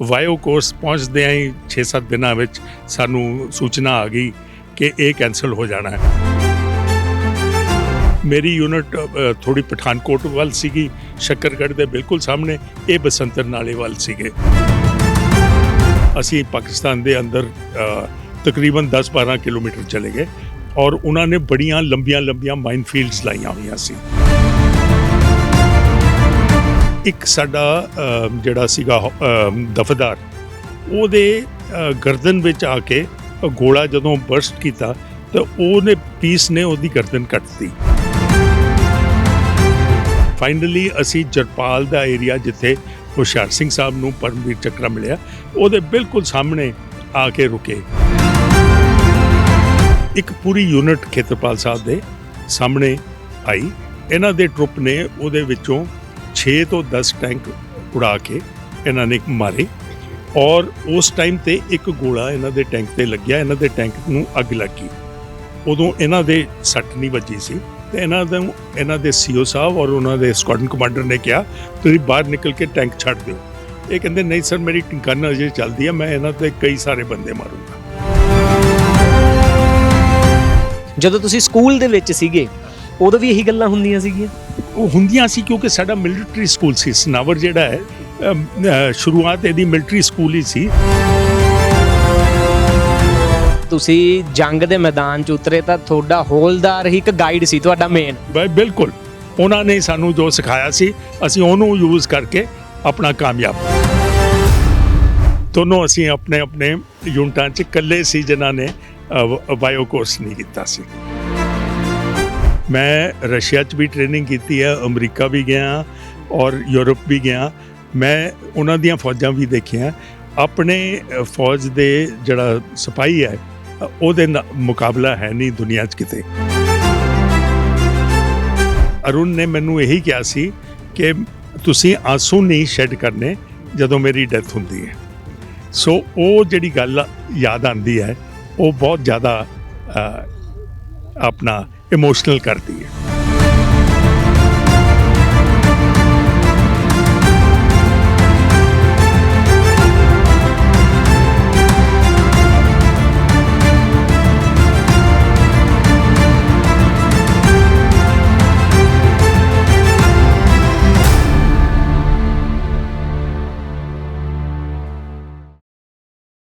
ਵਾਇਓ course ਪਹੁੰਚਦੇ ਆਂ ਹੀ 6-7 ਦਿਨਾਂ ਵਿੱਚ ਸਾਨੂੰ ਸੂਚਨਾ ਆ ਗਈ ਕਿ ਇਹ ਕੈਨਸਲ ਹੋ ਜਾਣਾ ਹੈ। ਮੇਰੀ ਯੂਨਿਟ ਥੋੜੀ ਪਠਾਨਕੋਟ ਵੱਲ ਸੀਗੀ, ਸ਼ੱਕਰਗੜ੍ਹ ਦੇ ਬਿਲਕੁਲ ਸਾਹਮਣੇ, ਇਹ ਬਸੰਤਰ ਨਾਲੇ ਵੱਲ ਸੀਗੇ। ਅਸੀਂ ਪਾਕਿਸਤਾਨ ਦੇ ਅੰਦਰ ਤਕਰੀਬਨ 10-12 ਕਿਲੋਮੀਟਰ ਚਲੇ ਗਏ ਔਰ ਉਹਨਾਂ ਨੇ ਬੜੀਆਂ ਲੰਬੀਆਂ ਲੰਬੀਆਂ ਮਾਈਨ ਫੀਲਡਸ ਲਾਈਆਂ ਹੋਈਆਂ ਸੀ। ਇੱਕ ਸਾਡਾ ਜਿਹੜਾ ਸੀਗਾ ਦਫਦਾਰ ਉਹਦੇ ਗਰਦਨ ਵਿੱਚ ਆ ਕੇ ਗੋਲਾ ਜਦੋਂ ਬਰਸਟ ਕੀਤਾ, ਤਾਂ ਉਹਨੇ ਪੀਸ ਨੇ ਉਹਦੀ ਗਰਦਨ ਕੱਟਤੀ ਫਾਈਨਲੀ ਅਸੀਂ ਜਰਪਾਲ ਦਾ ਏਰੀਆ ਜਿੱਥੇ ਹੁਸ਼ਿਆਰ ਸਿੰਘ ਸਾਹਿਬ ਨੂੰ ਪਰਮਵੀਰ ਚੱਕਰਾ ਮਿਲਿਆ, ਉਹਦੇ ਬਿਲਕੁਲ ਸਾਹਮਣੇ ਆ ਕੇ ਰੁਕੇ। ਇੱਕ ਪੂਰੀ ਯੂਨਿਟ ਖੇਤਰਪਾਲ ਸਾਹਿਬ ਦੇ ਸਾਹਮਣੇ ਆਈ। ਇਹਨਾਂ ਦੇ ਟਰੁੱਪ ਨੇ ਉਹਦੇ ਵਿੱਚੋਂ 6 ਤੋਂ 10 ਟੈਂਕ ਉਡਾ ਕੇ ਇਹਨਾਂ ਨੇ ਮਾਰੇ ਔਰ ਉਸ ਟਾਈਮ ਤੇ ਇੱਕ ਗੋਲਾ ਇਹਨਾਂ ਦੇ ਟੈਂਕ ਤੇ ਲੱਗਿਆ, ਇਹਨਾਂ ਦੇ ਟੈਂਕ ਨੂੰ ਅੱਗ ਲੱਗੀ। ਉਦੋਂ ਇਹਨਾਂ ਦੇ ਸੱਟ ਨਹੀਂ ਵੱਜੀ ਸੀ ਤੇ ਇਹਨਾਂ ਦੇ ਇਹਨਾਂ ਦੇ ਸੀਓ ਸਾਹਿਬ ਔਰ ਉਹਨਾਂ ਦੇ ਸਕਾਡਨ ਕਮਾਂਡਰ ਨੇ ਕਿਹਾ, ਤੁਸੀਂ ਬਾਹਰ ਨਿਕਲ ਕੇ ਟੈਂਕ ਛੱਡ ਦਿਓ। ਇਹ ਕਹਿੰਦੇ, ਨਹੀਂ ਸਰ ਮੇਰੀ ਟਿੰਕਾਨਾ ਅਜੇ ਚੱਲਦੀ ਹੈ ਮੈਂ ਇਹਨਾਂ ਤੇ ਕਈ ਸਾਰੇ ਬੰਦੇ ਮਾਰੂੰਗਾ। ਜਦੋਂ ਤੁਸੀਂ ਸਕੂਲ ਦੇ ਵਿੱਚ ਸੀਗੇ ਉਦੋਂ ਵੀ ਇਹੀ ਗੱਲਾਂ ਹੁੰਦੀਆਂ ਸੀਗੀਆਂ? ਉਹ ਹੁੰਦੀਆਂ ਸੀ ਕਿਉਂਕਿ ਸਾਡਾ ਮਿਲਟਰੀ ਸਕੂਲ ਸੀ ਸਨਾਵਰ ਜਿਹੜਾ ਹੈ ਸ਼ੁਰੂਆਤ ਇਹਦੀ ਮਿਲਟਰੀ ਸਕੂਲ ਹੀ ਸੀ। ਤੁਸੀਂ ਜੰਗ ਦੇ ਮੈਦਾਨ 'ਚ ਉਤਰੇ ਤਾਂ ਤੁਹਾਡਾ ਹੌਲਦਾਰ ਹੀ ਇੱਕ ਗਾਈਡ ਸੀ ਤੁਹਾਡਾ ਮੇਨ ਬਈ ਬਿਲਕੁਲ। ਉਹਨਾਂ ਨੇ ਸਾਨੂੰ ਜੋ ਸਿਖਾਇਆ ਸੀ ਅਸੀਂ ਉਹਨੂੰ ਯੂਜ਼ ਕਰਕੇ ਆਪਣਾ ਕਾਮਯਾਬ। ਦੋਨੋਂ ਅਸੀਂ ਆਪਣੇ ਆਪਣੇ ਯੂਨਿਟਾਂ 'ਚ ਇਕੱਲੇ ਸੀ ਜਿਨ੍ਹਾਂ ਨੇ ਬਾਇਓ ਕੋਰਸ ਨਹੀਂ ਕੀਤਾ ਸੀ। ਮੈਂ ਰਸ਼ੀਆ 'ਚ ਵੀ ਟ੍ਰੇਨਿੰਗ ਕੀਤੀ ਹੈ ਅਮਰੀਕਾ ਵੀ ਗਿਆ ਔਰ ਯੂਰਪ ਵੀ ਗਿਆ। ਮੈਂ ਉਹਨਾਂ ਦੀਆਂ ਫੌਜਾਂ ਵੀ ਦੇਖੀਆਂ। ਆਪਣੇ ਫੌਜ ਦੇ ਜਿਹੜਾ ਸਿਪਾਹੀ ਹੈ, ਉਹਦੇ ਨਾਲ ਮੁਕਾਬਲਾ ਹੈ ਨਹੀਂ ਦੁਨੀਆ 'ਚ ਕਿਤੇ। ਅਰੁਣ ਨੇ ਮੈਨੂੰ ਇਹੀ ਕਿਹਾ ਸੀ ਕਿ ਤੁਸੀਂ ਆਂਸੂ ਨਹੀਂ ਸ਼ੈਡ ਕਰਨੇ ਜਦੋਂ ਮੇਰੀ ਡੈਥ ਹੁੰਦੀ ਹੈ। ਸੋ ਉਹ ਜਿਹੜੀ ਗੱਲ ਯਾਦ ਆਂਦੀ ਹੈ, ਉਹ ਬਹੁਤ ਜ਼ਿਆਦਾ ਆਪਣਾ ਇਮੋਸ਼ਨਲ ਕਰਦੀ ਹੈ ।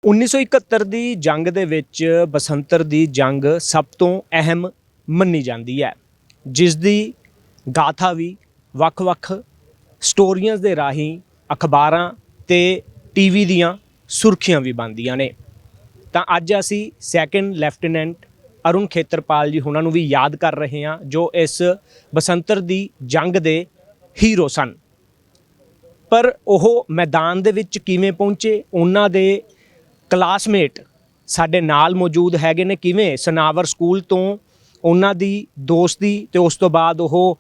1971 ਦੀ ਜੰਗ ਦੇ ਵਿੱਚ ਬਸੰਤਰ ਦੀ ਜੰਗ ਸਭ ਤੋਂ ਅਹਿਮ ਮੰਨੀ ਜਾਂਦੀ ਹੈ। ਜਿਸ ਦੀ ਗਾਥਾ ਵੀ ਵੱਖ-ਵੱਖ ਸਟੋਰੀਆਂ ਦੇ ਰਾਹੀਂ, ਅਖਬਾਰਾਂ ਤੇ ਟੀਵੀ ਦੀਆਂ ਸੁਰਖੀਆਂ ਵੀ ਬਣਦੀਆਂ ਨੇ। ਤਾਂ ਅੱਜ ਅਸੀਂ ਸੈਕੰਡ ਲੈਫਟੀਨੈਂਟ ਅਰੁਣ ਖੇਤਰਪਾਲ ਜੀ ਉਹਨਾਂ ਨੂੰ ਵੀ ਯਾਦ ਕਰ ਰਹੇ ਹਾਂ, ਜੋ ਇਸ ਬਸੰਤਰ ਦੀ ਜੰਗ ਦੇ ਹੀਰੋ ਸਨ। ਪਰ ਉਹ ਮੈਦਾਨ ਦੇ ਵਿੱਚ ਕਿਵੇਂ ਪਹੁੰਚੇ, ਉਹਨਾਂ ਦੇ ਕਲਾਸਮੇਟ ਸਾਡੇ ਨਾਲ ਮੌਜੂਦ ਹੈਗੇ ਨੇ। ਕਿਵੇਂ ਸਨਾਵਰ ਸਕੂਲ ਤੋਂ ਉਹਨਾਂ ਦੀ ਦੋਸਤੀ ਤੇ ਉਸ ਤੋਂ ਬਾਅਦ ਉਹ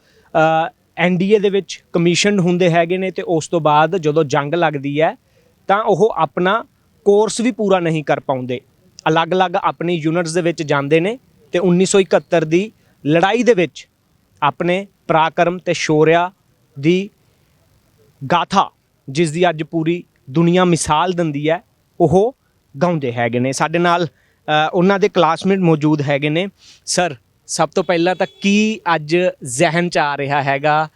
ਐਨਡੀਏ ਦੇ ਵਿੱਚ ਕਮਿਸ਼ਨਡ ਹੁੰਦੇ ਹੈਗੇ ਨੇ ਤੇ ਉਸ ਤੋਂ ਬਾਅਦ ਜਦੋਂ ਜੰਗ ਲੱਗਦੀ ਹੈ, ਤਾਂ ਉਹ ਆਪਣਾ ਕੋਰਸ ਵੀ ਪੂਰਾ ਨਹੀਂ ਕਰ ਪਾਉਂਦੇ। ਅਲੱਗ-ਅਲੱਗ ਆਪਣੀ ਯੂਨਿਟਸ ਦੇ ਵਿੱਚ ਜਾਂਦੇ ਨੇ ਤੇ 1971 ਦੀ ਲੜਾਈ ਦੇ ਵਿੱਚ ਆਪਣੇ ਪਰਾਕਰਮ ਤੇ ਸ਼ੌਰਿਆ ਦੀ ਗਾਥਾ, ਜਿਸ ਦੀ ਅੱਜ ਪੂਰੀ ਦੁਨੀਆ ਮਿਸਾਲ ਦਿੰਦੀ ਹੈ, ਉਹ ਗਾਉਂਦੇ ਹੈਗੇ ਨੇ। ਸਾਡੇ ਨਾਲ ਉਹਨਾਂ ਦੇ ਕਲਾਸਮੇਟ ਮੌਜੂਦ ਹੈਗੇ ਨੇ। ਸਰ ਸਭ ਤੋਂ ਪਹਿਲਾਂ ਤਾਂ ਕੀ ਅੱਜ ਜ਼ਿਹਨ ਚ ਆ ਰਿਹਾ ਹੈਗਾ?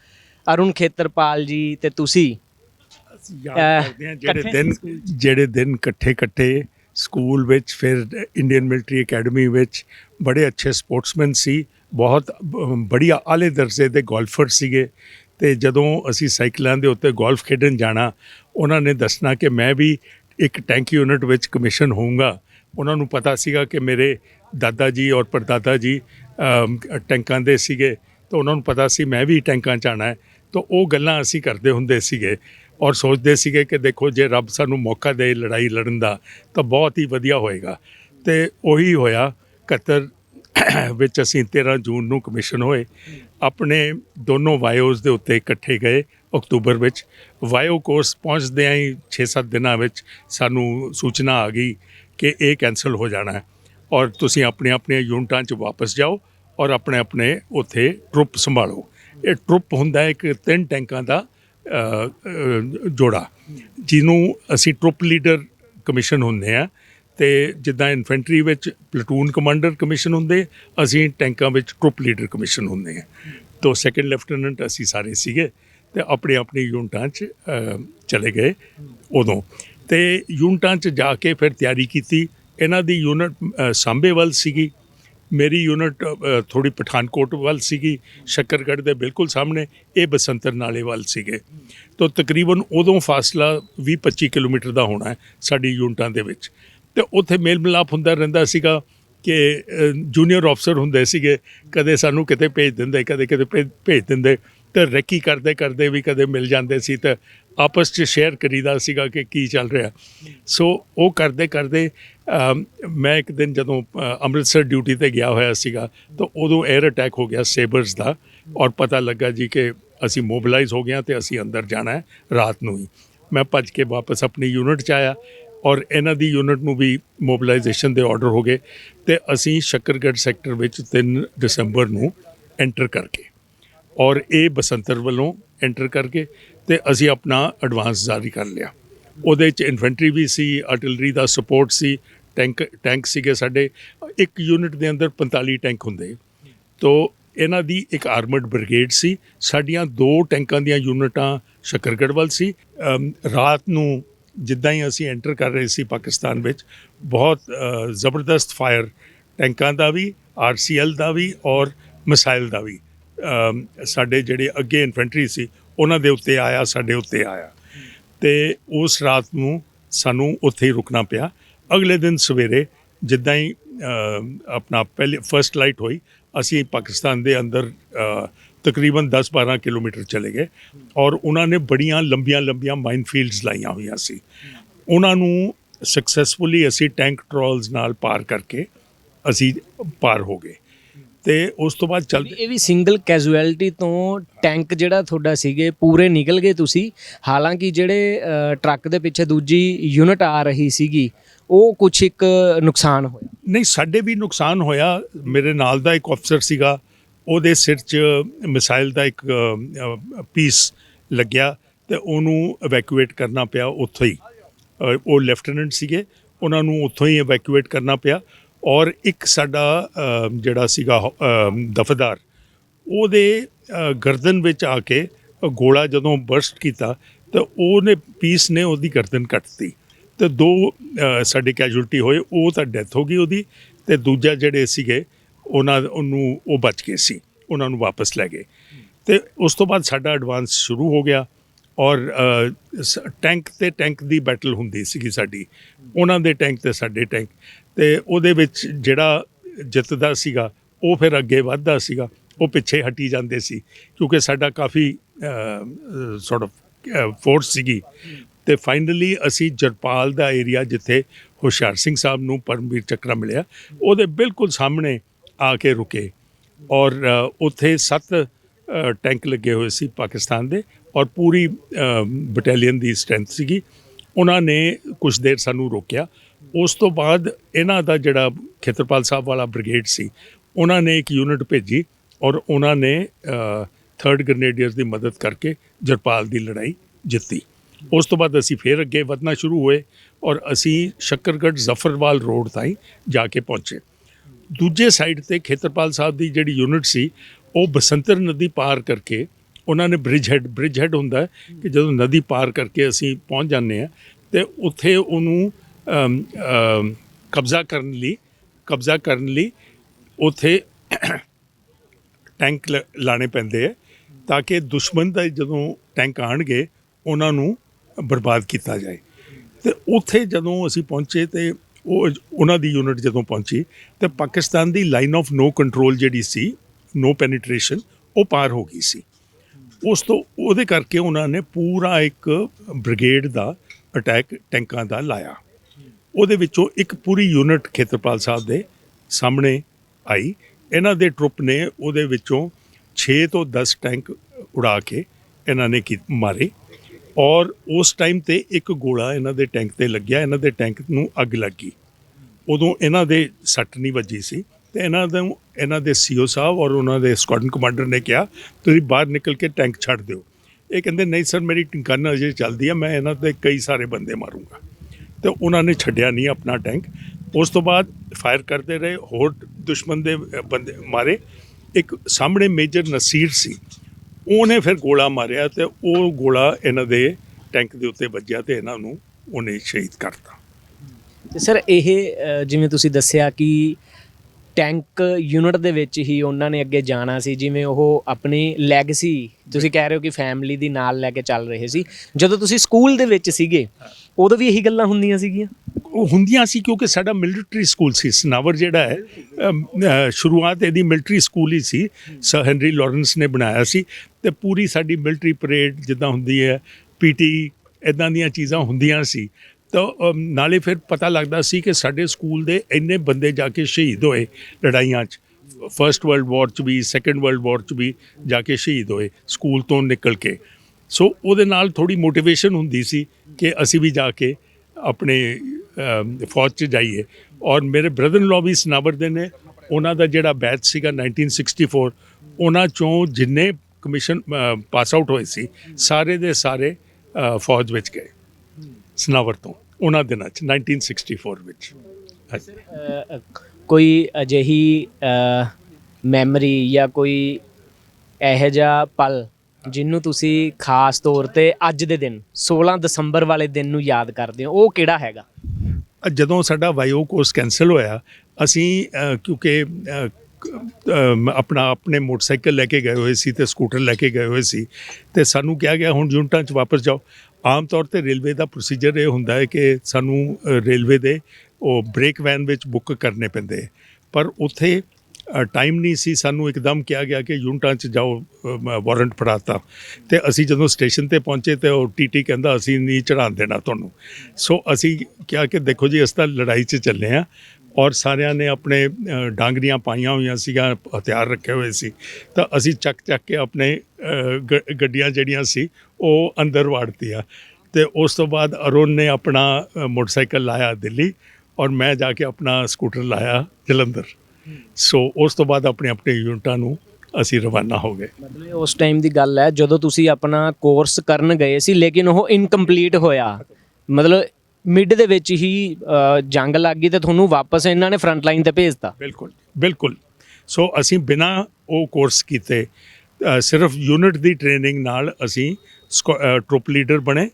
ਅਰੁਣ ਖੇਤਰਪਾਲ ਜੀ ਤੇ ਤੁਸੀਂ? ਯਾਦ ਅਹ, ਕਰਦੇ ਹਾਂ ਜਿਹੜੇ ਦਿਨ। ਜਿਹੜੇ ਦਿਨ ਇਕੱਠੇ ਇਕੱਠੇ ਸਕੂਲ ਵਿੱਚ ਫਿਰ ਇੰਡੀਅਨ ਮਿਲਟਰੀ ਅਕੈਡਮੀ ਵਿੱਚ ਬੜੇ ਅੱਛੇ ਸਪੋਰਟਸਮੈਨ ਸੀ ਬਹੁਤ ਬੜੀਆ ਆਲੇ ਦਰਜੇ ਦੇ ਗੋਲਫਰ ਸੀਗੇ ਤੇ ਜਦੋਂ ਅਸੀਂ ਸਾਈਕਲਾਂ ਦੇ ਉੱਤੇ ਗੋਲਫ ਖੇਡਣ ਜਾਣਾ ਉਹਨਾਂ ਨੇ ਦੱਸਣਾ ਕਿ ਮੈਂ ਵੀ ਇੱਕ ਟੈਂਕ ਯੂਨਿਟ ਵਿੱਚ ਕਮਿਸ਼ਨ ਹੋਊਂਗਾ। ਉਹਨਾਂ ਨੂੰ ਪਤਾ ਸੀਗਾ ਕਿ ਮੇਰੇ ਦਾਦਾ ਜੀ ਔਰ ਪਰਦਾਦਾ ਜੀ ਟੈਂਕਾਂ ਦੇ ਸੀਗੇ, ਤਾਂ ਉਹਨਾਂ ਨੂੰ ਪਤਾ ਸੀ ਮੈਂ ਵੀ ਟੈਂਕਾਂ 'ਚ ਆਉਣਾ ਹੈ। ਤਾਂ ਉਹ ਗੱਲਾਂ ਅਸੀਂ ਕਰਦੇ ਹੁੰਦੇ ਸੀਗੇ ਔਰ ਸੋਚਦੇ ਸੀਗੇ ਕਿ ਦੇਖੋ, ਜੇ ਰੱਬ ਸਾਨੂੰ ਮੌਕਾ ਦੇ ਲੜਾਈ ਲੜਨ ਦਾ, ਤਾਂ ਬਹੁਤ ਹੀ ਵਧੀਆ ਹੋਏਗਾ। ਤੇ ਉਹੀ ਹੋਇਆ 71 ਵਿੱਚ ਅਸੀਂ 13 ਜੂਨ ਨੂੰ ਕਮਿਸ਼ਨ ਹੋਏ। ਆਪਣੇ ਦੋਨੋਂ ਵਾਇਓਜ਼ ਦੇ ਉੱਤੇ ਇਕੱਠੇ ਗਏ ਅਕਤੂਬਰ ਵਿੱਚ। ਵਾਇਓ ਕੋਰਸ ਪਹੁੰਚਦੇ ਆਂ ਹੀ 6-7 ਦਿਨਾਂ ਵਿੱਚ ਸਾਨੂੰ ਸੂਚਨਾ ਆ ਗਈ ਕਿ ਇਹ ਕੈਨਸਲ ਹੋ ਜਾਣਾ ਹੈ। ਔਰ ਤੁਸੀਂ ਆਪਣੇ ਆਪਣੇ ਯੂਨਿਟਾਂ 'ਚ ਵਾਪਸ ਜਾਓ ਔਰ ਆਪਣੇ ਆਪਣੇ ਉੱਥੇ ਟਰੁੱਪ ਸੰਭਾਲੋ। ਇਹ ਟਰੁੱਪ ਹੁੰਦਾ ਇੱਕ ਤਿੰਨ ਟੈਂਕਾਂ ਦਾ ਜੋੜਾ, ਜਿਹਨੂੰ ਅਸੀਂ ਟਰੁੱਪ ਲੀਡਰ ਕਮਿਸ਼ਨ ਹੁੰਦੇ ਆ ਤੇ ਜਿੱਦਾਂ ਇਨਫੈਂਟਰੀ ਵਿੱਚ ਪਲਟੂਨ ਕਮਾਂਡਰ ਕਮਿਸ਼ਨ ਹੁੰਦੇ, ਅਸੀਂ ਟੈਂਕਾਂ ਵਿੱਚ ਟਰੁੱਪ ਲੀਡਰ ਕਮਿਸ਼ਨ ਹੁੰਦੇ ਆ ਤੋਂ ਸੈਕੰਡ ਲੈਫਟੀਨੈਂਟ ਅਸੀਂ ਸਾਰੇ ਸੀਗੇ ਤੇ ਆਪਣੇ ਆਪਣੇ ਯੂਨਿਟਾਂ 'ਚ ਚਲੇ ਗਏ ਉਦੋਂ। ਤੇ ਯੂਨਿਟਾਂ 'ਚ ਜਾ ਕੇ ਫਿਰ ਤਿਆਰੀ ਕੀਤੀ ਇਹਨਾਂ ਦੀ ਯੂਨਿਟ ਸਾਂਬੇ ਵੱਲ ਸੀਗੀ। ਮੇਰੀ ਯੂਨਿਟ ਅ, ਥੋੜੀ ਪਠਾਨਕੋਟ ਵੱਲ ਸੀਗੀ ਸ਼ੱਕਰਗੜ੍ਹ ਦੇ ਬਿਲਕੁਲ ਸਾਹਮਣੇ ਇਹ ਬਸੰਤਰ ਨਾਲੇ ਵੱਲ ਸੀਗੇ। ਤੋਂ ਤਕਰੀਬਨ ਉਦੋਂ ਫਾਸਲਾ 20-25 ਕਿਲੋਮੀਟਰ ਦਾ ਹੋਣਾ ਹੈ ਸਾਡੀ ਯੂਨਿਟਾਂ ਦੇ ਵਿੱਚ। ਤੇ ਉੱਥੇ ਮੇਲ ਮਿਲਾਪ ਹੁੰਦਾ ਰਹਿੰਦਾ ਸੀਗਾ ਕਿ ਜੂਨੀਅਰ ਅਫਸਰ ਹੁੰਦੇ ਸੀਗੇ ਕਦੇ ਸਾਨੂੰ ਕਿਤੇ ਭੇਜ ਦਿੰਦੇ ਕਦੇ ਕਿਤੇ ਭੇਜ- ਭੇਜ ਦਿੰਦੇ। ਤੇ ਰੈਕੀ ਕਰਦੇ ਕਰਦੇ ਵੀ ਕਦੇ ਮਿਲ ਜਾਂਦੇ ਸੀ ਤੇ ਆਪਸ 'ਚ ਸ਼ੇਅਰ ਕਰੀਦਾ ਸੀਗਾ ਕਿ ਕੀ ਚੱਲ ਰਿਹਾ। ਸੋ ਉਹ ਕਰਦੇ ਕਰਦੇ ਮੈਂ ਇੱਕ ਦਿਨ ਜਦੋਂ ਅੰਮ੍ਰਿਤਸਰ ਡਿਊਟੀ ਤੇ ਗਿਆ ਹੋਇਆ ਸੀਗਾ, ਤਾਂ ਉਦੋਂ 에ਅਰ ਅਟੈਕ ਹੋ ਗਿਆ ਸੇਬਰਸ ਦਾ ਔਰ ਪਤਾ ਲੱਗਾ ਜੀ ਕਿ ਅਸੀਂ ਮੋਬਿਲਾਈਜ਼ ਹੋ ਗਏ ਹਾਂ ਤੇ ਅਸੀਂ ਅੰਦਰ ਜਾਣਾ ਹੈ ਰਾਤ ਨੂੰ ਹੀ। ਮੈਂ ਭੱਜ ਕੇ ਵਾਪਸ ਆਪਣੀ ਯੂਨਿਟ 'ਚ ਆਇਆ ਔਰ ਇਹਨਾਂ ਦੀ ਯੂਨਿਟ ਨੂੰ ਵੀ ਮੋਬਿਲਾਈਜੇਸ਼ਨ ਦੇ ਆਰਡਰ ਹੋ ਗਏ ਤੇ ਅਸੀਂ ਸ਼ੱਕਰਗੜ੍ਹ ਸੈਕਟਰ ਵਿੱਚ 3 ਦਸੰਬਰ ਨੂੰ ਐਂਟਰ ਕਰਕੇ ਔਰ ਇਹ ਬਸੰਤਰ ਵੱਲੋਂ ਐਂਟਰ ਕਰਕੇ ਤੇ ਅਸੀਂ ਆਪਣਾ ਐਡਵਾਂਸ ਜਾਰੀ ਕਰ ਲਿਆ। ਉਹਦੇ ਚ ਇਨਫੈਂਟਰੀ ਵੀ ਸੀ ਆਰਟਿਲਰੀ ਦਾ ਸਪੋਰਟ ਸੀ ਟੈਂਕ ਟੈਂਕ ਸੀਗੇ ਸਾਡੇ, ਇੱਕ ਯੂਨਿਟ ਦੇ ਅੰਦਰ 45 ਟੈਂਕ ਹੁੰਦੇ। ਤੋ ਇਹਨਾਂ ਦੀ ਇੱਕ ਆਰਮਡ ਬ੍ਰਿਗੇਡ ਸੀ। ਸਾਡੀਆਂ ਦੋ ਟੈਂਕਾਂ ਦੀਆਂ ਯੂਨਿਟਾਂ ਸ਼ਕਰਗੜ੍ਹ ਵੱਲ ਸੀ ਰਾਤ ਨੂੰ ਜਿੱਦਾਂ ਹੀ ਅਸੀਂ ਐਂਟਰ ਕਰ ਰਹੇ ਸੀ ਪਾਕਿਸਤਾਨ ਵਿੱਚ, ਬਹੁਤ ਜ਼ਬਰਦਸਤ ਫਾਇਰ ਟੈਂਕਾਂ ਦਾ ਵੀ ਆਰਸੀਐਲ ਦਾ ਵੀ ਔਰ ਮਿਸਾਈਲ ਦਾ ਵੀ। ਸਾਡੇ ਜਿਹੜੇ ਅੱਗੇ ਇਨਫੈਂਟਰੀ ਸੀ, ਉਹਨਾਂ ਦੇ ਉੱਤੇ ਆਇਆ, ਸਾਡੇ ਉੱਤੇ ਆਇਆ। ਤੇ ਉਸ ਰਾਤ ਨੂੰ ਸਾਨੂੰ ਉੱਥੇ ਹੀ ਰੁਕਣਾ ਪਿਆ। ਅਗਲੇ ਦਿਨ ਸਵੇਰੇ ਜਿੱਦਾਂ ਹੀ ਆਪਣਾ ਪਹਿਲੇ ਫਰਸਟ ਲਾਈਟ ਹੋਈ, ਅਸੀਂ ਪਾਕਿਸਤਾਨ ਦੇ ਅੰਦਰ ਤਕਰੀਬਨ 10-12 ਕਿਲੋਮੀਟਰ ਚਲੇ ਗਏ ਔਰ ਉਹਨਾਂ ਨੇ ਬੜੀਆਂ ਲੰਬੀਆਂ ਲੰਬੀਆਂ ਮਾਈਨ ਫੀਲਡਸ ਲਾਈਆਂ ਹੋਈਆਂ ਸੀ। ਉਹਨਾਂ ਨੂੰ ਸਕਸੈਸਫੁਲੀ ਅਸੀਂ ਟੈਂਕ ਟਰੋਲਸ ਨਾਲ ਪਾਰ ਕਰਕੇ ਅਸੀਂ ਪਾਰ ਹੋ ਗਏ। ਤੇ ਉਸ ਤੋਂ ਬਾਅਦ ਚੱਲ ਇਹ ਵੀ ਸਿੰਗਲ ਕੈਜੂਅਲਟੀ ਤੋਂ ਟੈਂਕ ਜਿਹੜਾ ਤੁਹਾਡਾ ਸੀਗੇ, ਪੂਰੇ ਨਿਕਲ ਗਏ ਤੁਸੀਂ। ਹਾਲਾਂਕਿ ਜਿਹੜੇ ਟਰੱਕ ਦੇ ਪਿੱਛੇ ਦੂਜੀ ਯੂਨਿਟ ਆ ਰਹੀ ਸੀਗੀ ਉਹ ਕੁਝ ਇੱਕ ਨੁਕਸਾਨ ਹੋਇਆ। ਨਹੀਂ, ਸਾਡੇ ਵੀ ਨੁਕਸਾਨ ਹੋਇਆ। ਮੇਰੇ ਨਾਲ ਦਾ ਇੱਕ ਅਫਸਰ ਸੀਗਾ। ਉਹਦੇ ਸਿਰ 'ਚ ਮਿਸਾਈਲ ਦਾ ਇੱਕ ਪੀਸ ਲੱਗਿਆ ਤੇ ਉਹਨੂੰ ਇਵੈਕੂਏਟ ਕਰਨਾ ਪਿਆ ਉੱਥੋਂ ਹੀ। ਉਹ ਲੈਫਟੀਨੈਂਟ ਸੀਗੇ। ਉਹਨਾਂ ਨੂੰ ਉੱਥੋਂ ਹੀ ਇਵੈਕੂਏਟ ਕਰਨਾ ਪਿਆ ਔਰ ਇੱਕ ਸਾਡਾ ਜਿਹੜਾ ਸੀਗਾ ਦਫਦਾਰ ਉਹਦੇ ਗਰਦਨ ਵਿੱਚ ਆ ਕੇ ਗੋਲਾ ਜਦੋਂ ਬਰਸਟ ਕੀਤਾ ਤਾਂ ਉਹਨੇ ਪੀਸ ਨੇ ਉਹਦੀ ਗਰਦਨ ਕੱਟਤੀ ਤੇ ਦੋ ਅ, ਸਾਡੇ ਕੈਜੂਅਲਟੀ ਹੋਏ ਉਹ ਤਾਂ ਡੈਥ ਹੋ ਗਈ ਉਹਦੀ ਤੇ ਦੂਜਾ ਜਿਹੜੇ ਸੀਗੇ ਉਹਨਾਂ ਉਹਨੂੰ ਉਹ ਬਚ ਗਏ ਸੀ ਉਹਨਾਂ ਨੂੰ ਵਾਪਸ ਲੈ ਗਏ। ਤੇ ਉਸ ਤੋਂ ਬਾਅਦ ਸਾਡਾ ਐਡਵਾਂਸ ਸ਼ੁਰੂ ਹੋ ਗਿਆ ਔਰ ਸ- ਟੈਂਕ ਤੇ ਟੈਂਕ ਦੀ ਬੈਟਲ ਹੁੰਦੀ ਸੀਗੀ ਸਾਡੀ। ਉਹਨਾਂ ਦੇ ਟੈਂਕ ਤੇ ਸਾਡੇ ਟੈਂਕ ਤੇ ਉਹਦੇ ਵਿੱਚ ਜਿਹੜਾ ਜਿੱਤਦਾ ਸੀਗਾ ਉਹ ਫਿਰ ਅੱਗੇ ਵੱਧਦਾ ਸੀਗਾ ਉਹ ਪਿੱਛੇ ਹਟੀ ਜਾਂਦੇ ਸੀ ਕਿਉਂਕਿ ਸਾਡਾ ਕਾਫੀ ਸੌਰਟ ਆਫ ਫੋਰਸ ਸੀਗੀ। ਤੇ ਫਾਈਨਲੀ ਅਸੀਂ ਜਰਪਾਲ ਦਾ ਏਰੀਆ ਜਿੱਥੇ ਹੁਸ਼ਿਆਰ ਸਿੰਘ ਸਾਹਿਬ ਨੂੰ ਪਰਮਵੀਰ ਚੱਕਰਾ ਮਿਲਿਆ, ਉਹਦੇ ਬਿਲਕੁਲ ਸਾਹਮਣੇ ਆ ਕੇ ਰੁਕੇ ਔਰ ਉੱਥੇ ਸੱਤ ਟੈਂਕ ਲੱਗੇ ਹੋਏ ਸੀ ਪਾਕਿਸਤਾਨ ਦੇ ਔਰ ਪੂਰੀ ਬਟਾਲੀਅਨ ਦੀ ਸਟਰੈਂਥ ਸੀਗੀ। ਉਹਨਾਂ ਨੇ ਕੁਝ ਦੇਰ ਸਾਨੂੰ ਰੋਕਿਆ। ਉਸ ਤੋਂ ਬਾਅਦ ਇਹਨਾਂ ਦਾ ਜਿਹੜਾ ਖੇਤਰਪਾਲ ਸਾਹਿਬ ਵਾਲਾ ਬ੍ਰਿਗੇਡ ਸੀ, ਉਹਨਾਂ ਨੇ ਇੱਕ ਯੂਨਿਟ ਭੇਜੀ ਔਰ ਉਹਨਾਂ ਨੇ ਥਰਡ ਗ੍ਰੇਨੇਡੀਅਰਸ ਦੀ ਮਦਦ ਕਰਕੇ ਜਰਪਾਲ ਦੀ ਲੜਾਈ ਜਿੱਤੀ। ਉਸ ਤੋਂ ਬਾਅਦ ਅਸੀਂ ਫੇਰ ਅੱਗੇ ਵਧਣਾ ਸ਼ੁਰੂ ਹੋਏ ਔਰ ਅਸੀਂ ਸ਼ੱਕਰਗੜ੍ਹ ਜ਼ਫਰਵਾਲ ਰੋਡ ਤਾਈਂ ਜਾ ਕੇ ਪਹੁੰਚੇ। ਦੂਜੇ ਸਾਈਡ ਤੇ ਖੇਤਰਪਾਲ ਸਾਹਿਬ ਦੀ ਜਿਹੜੀ ਯੂਨਿਟ ਸੀ, ਉਹ ਬਸੰਤਰ ਨਦੀ ਪਾਰ ਕਰਕੇ ਉਹਨਾਂ ਨੇ ਬ੍ਰਿਜ ਹੈਡ ਬ੍ਰਿਜ ਹੈਡ ਹੁੰਦਾ ਕਿ ਜਦੋਂ ਨਦੀ ਪਾਰ ਕਰਕੇ ਅਸੀਂ ਪਹੁੰਚ ਜਾਂਦੇ ਆ ਤੇ ਉੱਥੇ ਉਹਨੂੰ ਕਬਜ਼ਾ ਕਰਨ ਲਈ, ਕਬਜ਼ਾ ਕਰਨ ਲਈ ਉੱਥੇ ਟੈਂਕ ਲ- ਲਾਣੇ ਪੈਂਦੇ ਆ ਤਾਂ ਕਿ ਦੁਸ਼ਮਣ ਦਾ ਜਦੋਂ ਟੈਂਕ ਆਣਗੇ, ਉਹਨਾਂ ਨੂੰ ਬਰਬਾਦ ਕੀਤਾ ਜਾਏ। ਤੇ ਉੱਥੇ ਜਦੋਂ ਅਸੀਂ ਪਹੁੰਚੇ ਤੇ ਉਹ ਉਹਨਾਂ ਦੀ ਯੂਨਿਟ ਜਦੋਂ ਪਹੁੰਚੀ, ਤੇ ਪਾਕਿਸਤਾਨ ਦੀ ਲਾਈਨ ਆਫ ਨੋ ਕੰਟਰੋਲ ਜਿਹੜੀ ਸੀ ਨੋ ਪੈਨੀਟ੍ਰੇਸ਼ਨ ਉਹ ਪਾਰ ਹੋ ਗਈ ਸੀ। ਉਸ ਤੋਂ ਉਹਦੇ ਕਰਕੇ ਉਹਨਾਂ ਨੇ ਪੂਰਾ ਇੱਕ ਬ੍ਰਿਗੇਡ ਦਾ ਅਟੈਕ ਟੈਂਕਾਂ ਦਾ ਲਾਇਆ। ਉਹਦੇ ਵਿੱਚੋਂ ਇੱਕ ਪੂਰੀ ਯੂਨਿਟ ਖੇਤਰਪਾਲ ਸਾਹਿਬ ਦੇ ਸਾਹਮਣੇ ਆਈ। ਇਹਨਾਂ ਦੇ ਟਰੁੱਪ ਨੇ ਉਹਦੇ ਵਿੱਚੋਂ 6 ਤੋਂ 10 ਟੈਂਕ ਉਡਾ ਕੇ ਇਹਨਾਂ ਨੇ ਕੀ ਮਾਰੇ। ਔਰ ਉਸ ਟਾਈਮ ਤੇ ਇੱਕ ਗੋਲਾ ਇਹਨਾਂ ਦੇ ਟੈਂਕ ਤੇ ਲੱਗਿਆ, ਇਹਨਾਂ ਦੇ ਟੈਂਕ ਨੂੰ ਅੱਗ ਲੱਗੀ। ਉਦੋਂ ਇਹਨਾਂ ਦੇ ਸੱਟ ਨਹੀਂ ਵੱਜੀ ਸੀ ਤੇ ਇਹਨਾਂ ਦੇ ਇਹਨਾਂ ਦੇ ਸੀਓ ਸਾਹਿਬ ਔਰ ਉਹਨਾਂ ਦੇ ਸਕਾਡਨ ਕਮਾਂਡਰ ਨੇ ਕਿਹਾ, ਤੁਸੀਂ ਬਾਹਰ ਨਿਕਲ ਕੇ ਟੈਂਕ ਛੱਡ ਦਿਓ। ਇਹ ਕਹਿੰਦੇ, ਨਹੀਂ ਸਰ ਮੇਰੀ ਗਨ ਅਜੇ ਚੱਲਦੀ ਆ, ਮੈਂ ਇਹਨਾਂ ਤੇ ਕਈ ਸਾਰੇ ਬੰਦੇ ਮਾਰੂੰਗਾ। ਤੇ ਉਹਨਾਂ ਨੇ ਛੱਡਿਆ ਨਹੀਂ ਆਪਣਾ ਟੈਂਕ ਉਸ ਤੋਂ ਬਾਅਦ ਫਾਇਰ ਕਰਦੇ ਰਹੇ, ਹੋਰ ਦੁਸ਼ਮਣ ਦੇ ਬੰਦੇ ਮਾਰੇ। ਇੱਕ ਸਾਹਮਣੇ ਮੇਜਰ ਨਸੀਰ ਸੀ। ਉਹਨੇ ਫਿਰ ਗੋਲਾ ਮਾਰਿਆ ਤੇ ਉਹ ਗੋਲਾ ਇਹਨਾਂ ਦੇ ਟੈਂਕ ਦੇ ਉੱਤੇ ਵੱਜਿਆ ਤੇ ਇਹਨਾਂ ਨੂੰ ਉਹਨੇ ਸ਼ਹੀਦ ਕਰਤਾ। ਤੇ ਸਰ ਇਹ ਜਿਵੇਂ ਤੁਸੀਂ ਦੱਸਿਆ ਕਿ ਟੈਂਕ ਯੂਨਿਟ ਦੇ ਵਿੱਚ ਹੀ ਉਹਨਾਂ ਨੇ ਅੱਗੇ ਜਾਣਾ ਸੀ ਜਿਵੇਂ ਉਹ ਆਪਣੀ ਲੈਗਸੀ ਤੁਸੀਂ ਕਹਿ ਰਹੇ ਹੋ ਕਿ ਫੈਮਿਲੀ ਦੀ ਨਾਲ ਲੈ ਕੇ ਚੱਲ ਰਹੇ ਸੀ। ਜਦੋਂ ਤੁਸੀਂ ਸਕੂਲ ਦੇ ਵਿੱਚ ਸੀਗੇ ਉਦੋਂ ਵੀ ਇਹੀ ਗੱਲਾਂ ਹੁੰਦੀਆਂ ਸੀਗੀਆਂ? ਉਹ ਹੁੰਦੀਆਂ ਸੀ ਕਿਉਂਕਿ ਸਾਡਾ ਮਿਲਟਰੀ ਸਕੂਲ ਸੀ ਸਨਾਵਰ ਜਿਹੜਾ ਹੈ ਸ਼ੁਰੂਆਤ ਇਹਦੀ ਮਿਲਟਰੀ ਸਕੂਲ ਹੀ ਸੀ। ਸਰ ਹੈਨਰੀ ਲਾਰੈਂਸ ਨੇ ਬਣਾਇਆ ਸੀ। ਤੇ ਪੂਰੀ ਸਾਡੀ ਮਿਲਟਰੀ ਪਰੇਡ ਜਿੱਦਾਂ ਹੁੰਦੀ ਹੈ ਪੀਟੀ ਇਦਾਂ ਦੀਆਂ ਚੀਜ਼ਾਂ ਹੁੰਦੀਆਂ ਸੀ। ਤਾਂ ਨਾਲੇ ਫਿਰ ਪਤਾ ਲੱਗਦਾ ਸੀ ਕਿ ਸਾਡੇ ਸਕੂਲ ਦੇ ਇੰਨੇ ਬੰਦੇ ਜਾ ਕੇ ਸ਼ਹੀਦ ਹੋਏ ਲੜਾਈਆਂ 'ਚ। ਫਰਸਟ ਵਰਲਡ ਵਾਰ 'ਚ ਵੀ ਸੈਕੰਡ ਵਰਲਡ ਵਾਰ 'ਚ ਵੀ ਜਾ ਕੇ ਸ਼ਹੀਦ ਹੋਏ ਸਕੂਲ ਤੋਂ ਨਿਕਲ ਕੇ। ਸੋ ਉਹਦੇ ਨਾਲ ਥੋੜੀ ਮੋਟੀਵੇਸ਼ਨ ਹੁੰਦੀ ਸੀ ਕਿ ਅਸੀਂ ਵੀ ਜਾ ਕੇ ਆਪਣੇ ਫੌਜ 'ਚ ਜਾਈਏ। ਔਰ ਮੇਰੇ ਬ੍ਰਦਰ ਇਨ ਲਾ ਵੀ ਸਨਾਵਰ ਦੇ ਨੇ। ਉਹਨਾਂ ਦਾ ਜਿਹੜਾ ਬੈਚ ਸੀਗਾ 1964 ਉਹਨਾਂ ਚੋਂ ਜਿੰਨੇ ਕਮਿਸ਼ਨ ਪਾਸ ਆਊਟ ਹੋਏ ਸੀ ਸਾਰੇ ਦੇ ਸਾਰੇ ਫੌਜ ਵਿੱਚ ਗਏ। ਸਨਾਵਰ ਤੋਂ ਉਹਨਾਂ ਦਿਨਾਂ 'ਚ 1964 ਵਿੱਚ। ਕੋਈ ਅਜਿਹੀ ਮੈਮਰੀ ਜਾਂ ਕੋਈ ਇਹੋ ਜਿਹਾ ਪਲ ਜਿਹਨੂੰ ਤੁਸੀਂ ਖਾਸ ਤੌਰ ਤੇ ਅੱਜ ਦੇ ਦਿਨ 16 ਦਸੰਬਰ ਵਾਲੇ ਦਿਨ ਨੂੰ ਯਾਦ ਕਰਦੇ ਹੋ ਉਹ ਕਿਹੜਾ ਹੈਗਾ? ਜਦੋਂ ਸਾਡਾ ਵਾਈਓ ਕੋਰਸ ਕੈਨਸਲ ਹੋਇਆ ਅਸੀਂ ਕਿਉਂਕਿ ਆਪਣਾ ਆਪਣੇ ਮੋਟਰਸਾਈਕਲ ਲੈ ਕੇ ਗਏ ਹੋਏ ਸੀ ਤੇ ਸਕੂਟਰ ਲੈ ਕੇ ਗਏ ਹੋਏ ਸੀ ਤੇ ਸਾਨੂੰ ਕਿਹਾ ਗਿਆ ਹੁਣ ਯੂਨਿਟਾਂ 'ਚ ਵਾਪਸ ਜਾਓ। ਆਮ ਤੌਰ ਤੇ ਰੇਲਵੇ ਦਾ ਪ੍ਰੋਸੀਜਰ ਇਹ ਹੁੰਦਾ ਹੈ ਕਿ ਸਾਨੂੰ ਰੇਲਵੇ ਦੇ ਉਹ ਬ੍ਰੇਕ ਵੈਨ ਵਿੱਚ ਬੁੱਕ ਕਰਨੇ ਪੈਂਦੇ। ਪਰ ਉੱਥੇ ਟਾਈਮ ਨਹੀਂ ਸੀ, ਸਾਨੂੰ ਇੱਕਦਮ ਕਿਹਾ ਗਿਆ ਕਿ ਯੂਨਿਟਾਂ 'ਚ ਜਾਓ ਵਾਰੰਟ ਫੜਾਤਾ। ਤੇ ਅਸੀਂ ਜਦੋਂ ਸਟੇਸ਼ਨ ਤੇ ਪਹੁੰਚੇ ਤੇ ਉਹ ਟੀਟੀ ਕਹਿੰਦਾ, ਅਸੀਂ ਨਹੀਂ ਚੜਾਉਣ ਦੇਣਾ ਤੁਹਾਨੂੰ। ਸੋ ਅਸੀਂ ਕਿਹਾ ਕਿ ਦੇਖੋ ਜੀ, ਅਸੀਂ ਤਾਂ ਲੜਾਈ 'ਚ ਚੱਲੇ ਆ ਔਰ ਸਾਰਿਆਂ ਨੇ ਆਪਣੇ ਡਾਂਗਰੀਆਂ ਪਾਈਆਂ ਹੋਈਆਂ ਸੀਗੀਆਂ, ਹਥਿਆਰ ਰੱਖੇ ਹੋਏ ਸੀ। ਤਾਂ ਅਸੀਂ ਚੱਕ ਚੱਕ ਕੇ ਆਪਣੇ ਗ- ਗੱਡੀਆਂ ਜਿਹੜੀਆਂ ਸੀ, ਉਹ ਅੰਦਰ ਵਾੜਤੀਆਂ। ਤੇ ਉਸ ਤੋਂ ਬਾਅਦ ਅਰੁਣ ਨੇ ਆਪਣਾ ਮੋਟਰਸਾਈਕਲ ਲਾਇਆ ਦਿੱਲੀ ਔਰ ਮੈਂ ਜਾ ਕੇ ਆਪਣਾ ਸਕੂਟਰ ਲਾਇਆ ਜਲੰਧਰ। ਸੋ ਉਸ ਤੋਂ ਬਾਅਦ ਆਪਣੇ ਆਪਣੇ ਯੂਨਿਟਾਂ ਨੂੰ ਅਸੀਂ ਰਵਾਨਾ ਹੋ ਗਏ। ਮਤਲਬ ਉਸ ਟਾਈਮ ਦੀ ਗੱਲ ਹੈ, ਜਦੋਂ ਤੁਸੀਂ ਆਪਣਾ ਕੋਰਸ ਕਰਨ ਗਏ ਸੀ, ਲੇਕਿਨ ਉਹ ਇਨਕੰਪਲੀਟ ਹੋਇਆ। ਮਤਲਬ ਮਿਡ ਦੇ ਵਿੱਚ ਹੀ ਅ, ਜੰਗ ਲੱਗ ਗਈ ਤੇ ਤੁਹਾਨੂੰ ਵਾਪਸ ਇਹਨਾਂ ਨੇ ਫਰੰਟ ਲਾਈਨ ਤੇ ਭੇਜਤਾ। ਬਿਲਕੁਲ ਬਿਲਕੁਲ। ਸੋ ਅਸੀਂ ਬਿਨਾ ਉਹ ਕੋਰਸ ਕੀਤੇ ਅ, ਸਿਰਫ ਯੂਨਿਟ ਦੀ ਟ੍ਰੇਨਿੰਗ ਨਾਲ ਅਸੀਂ ਟਰੁੱਪ ਲੀਡਰ ਬਣੇ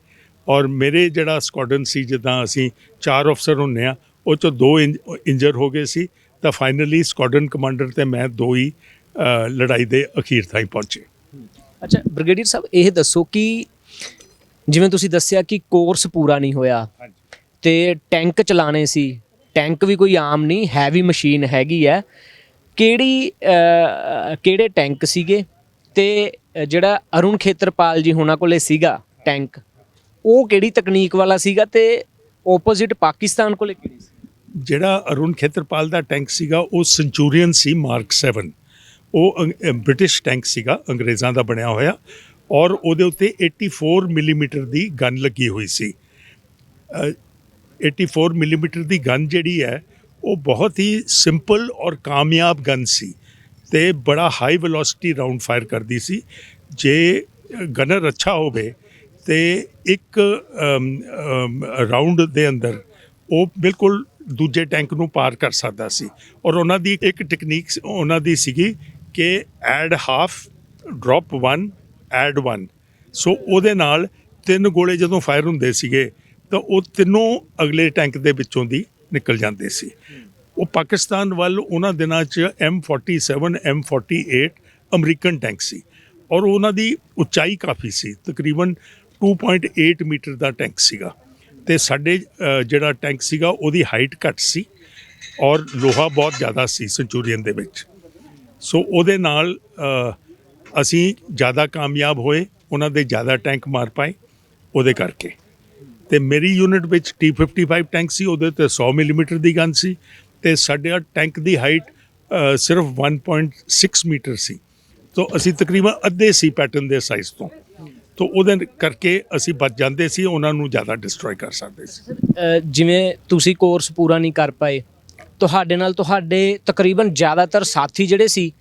ਔਰ ਮੇਰੇ ਜਿਹੜਾ ਸਕੁਆਡਰਨ ਸੀ ਜਿੱਦਾਂ ਅਸੀਂ ਚਾਰ ਅਫਸਰ ਹੁੰਨੇ ਆ ਉਹ ਚੋਂ ਦੋ ਇੰਜਰ ਹੋ ਗਏ ਸੀ ਤਾਂ ਫਾਈਨਲੀ ਸਕੁਆਡਰਨ ਕਮਾਂਡਰ ਤੇ ਮੈਂ ਦੋ ਹੀ ਅ, ਲੜਾਈ ਦੇ ਅਖੀਰ ਤਾਈਂ ਪਹੁੰਚੇ। ਅੱਛਾ ਬ੍ਰਿਗੇਡੀਅਰ ਸਾਹਿਬ ਇਹ ਦੱਸੋ ਕਿ ਜਿਵੇਂ ਤੁਸੀਂ ਦੱਸਿਆ ਕਿ ਕੋਰਸ ਪੂਰਾ ਨਹੀਂ ਹੋਇਆ ਤੇ ਟੈਂਕ ਚਲਾਣੇ ਸੀ। ਟੈਂਕ ਵੀ ਕੋਈ ਆਮ ਨਹੀਂ ਹੈਵੀ ਮਸ਼ੀਨ ਹੈਗੀ ਹੈ। ਕਿਹੜੀ ਕਿਹੜੇ ਟੈਂਕ ਸੀਗੇ? ਤੇ ਜਿਹੜਾ ਅਰੁਣ ਖੇਤਰਪਾਲ ਜੀ ਹੋਣਾ ਕੋਲੇ ਸੀਗਾ ਟੈਂਕ, ਉਹ ਕਿਹੜੀ ਤਕਨੀਕ ਵਾਲਾ ਸੀਗਾ ਤੇ ਆਪੋਜ਼ਿਟ ਪਾਕਿਸਤਾਨ ਕੋਲੇ ਕਿਹੜੀ ਸੀ? ਜਿਹੜਾ ਅਰੁਣ ਖੇਤਰਪਾਲ ਦਾ ਟੈਂਕ ਸੀਗਾ, ਉਹ ਸੈਂਚੂਰੀਅਨ ਸੀ ਮਾਰਕ 7 ਉਹ ਅੰਗ- ਬ੍ਰਿਟਿਸ਼ ਟੈਂਕ ਸੀਗਾ, ਅੰਗਰੇਜ਼ਾਂ ਦਾ ਬਣਿਆ ਹੋਇਆ ਔਰ ਉਹਦੇ ਉੱਤੇ 84 ਮਿਲੀਮੀਟਰ ਦੀ ਗਨ ਲੱਗੀ ਹੋਈ ਸੀ। 84 ਮਿਲੀਮੀਟਰ ਦੀ ਗਨ ਜਿਹੜੀ ਹੈ, ਉਹ ਬਹੁਤ ਹੀ ਸਿੰਪਲ ਔਰ ਕਾਮਯਾਬ ਗਨ ਸੀ ਤੇ ਬੜਾ ਹਾਈ ਵੈਲੋਸਿਟੀ ਰਾਉਂਡ ਫਾਇਰ ਕਰਦੀ ਸੀ। ਜੇ ਗਨਰ ਅੱਛਾ ਹੋਵੇ ਤੇ ਇੱਕ ਰਾਉਂਡ ਦੇ ਅੰਦਰ ਉਹ ਬਿਲਕੁਲ ਦੂਜੇ ਟੈਂਕ ਨੂੰ ਪਾਰ ਕਰ ਸਕਦਾ ਸੀ ਔਰ ਉਹਨਾਂ ਦੀ ਇੱਕ ਟੈਕਨੀਕ ਉਹਨਾਂ ਦੀ ਸੀਗੀ ਕਿ add half drop 1 add 1 so ਉਹਦੇ ਨਾਲ ਤਿੰਨ ਗੋਲੇ ਜਦੋਂ ਫਾਇਰ ਹੁੰਦੇ ਸੀਗੇ ਤਾਂ ਉਹ ਤਿੰਨੋਂ ਅਗਲੇ ਟੈਂਕ ਦੇ ਵਿੱਚੋਂ ਦੀ ਨਿਕਲ ਜਾਂਦੇ ਸੀ। ਉਹ ਪਾਕਿਸਤਾਨ ਵੱਲ ਉਹਨਾਂ ਦਿਨਾਂ 'ਚ M47 M48 ਅਮਰੀਕਨ ਟੈਂਕ ਸੀ ਔਰ ਉਹਨਾਂ ਦੀ ਉਚਾਈ ਕਾਫੀ ਸੀ, ਤਕਰੀਬਨ 2.8 ਮੀਟਰ ਦਾ ਟੈਂਕ ਸੀਗਾ ਤੇ ਸਾਡੇ ਜਿਹੜਾ ਟੈਂਕ ਸੀਗਾ ਉਹਦੀ ਹਾਈਟ ਘੱਟ ਸੀ ਔਰ ਲੋਹਾ ਬਹੁਤ ਜ਼ਿਆਦਾ ਸੀ ਸੈਂਚੂਰੀਅਨ ਦੇ ਵਿੱਚ। ਸੋ ਉਹਦੇ ਨਾਲ ਅਸੀਂ ਜ਼ਿਆਦਾ ਕਾਮਯਾਬ ਹੋਏ, ਉਹਨਾਂ ਦੇ ਜ਼ਿਆਦਾ ਟੈਂਕ ਮਾਰ ਪਾਏ ਉਹਦੇ ਕਰਕੇ। ਤੇ ਮੇਰੀ ਯੂਨਿਟ ਵਿੱਚ T55 ਟੈਂਕ ਸੀ ਉਹਦੇ ਤੇ 100 ਮਿਲੀਮੀਟਰ ਦੀ ਗਨ ਸੀ ਤੇ ਸਾਡੇ ਟੈਂਕ ਦੀ ਹਾਈਟ ਸਿਰਫ 1.6 ਮੀਟਰ ਸੀ। ਤੋਂ ਅਸੀਂ ਤਕਰੀਬਨ ਅੱਧੇ ਸੀ ਪੈਟਰਨ ਦੇ ਸਾਈਜ਼ ਤੋਂ। ਤੋਂ ਉਹਦੇ ਕਰਕੇ ਅਸੀਂ ਬਚ ਜਾਂਦੇ ਸੀ ਉਹਨਾਂ ਨੂੰ ਜ਼ਿਆਦਾ ਡਿਸਟਰੋਏ ਕਰ ਸਕਦੇ ਸੀ। ਜਿਵੇਂ ਤੁਸੀਂ ਕੋਰਸ ਪੂਰਾ ਨਹੀਂ ਕਰ ਪਾਏ ਤੁਹਾਡੇ ਨਾਲ ਤੁਹਾਡੇ ਤਕਰੀਬਨ ਜ਼ਿਆਦਾਤਰ ਸਾਥੀ ਜਿਹੜੇ ਸੀ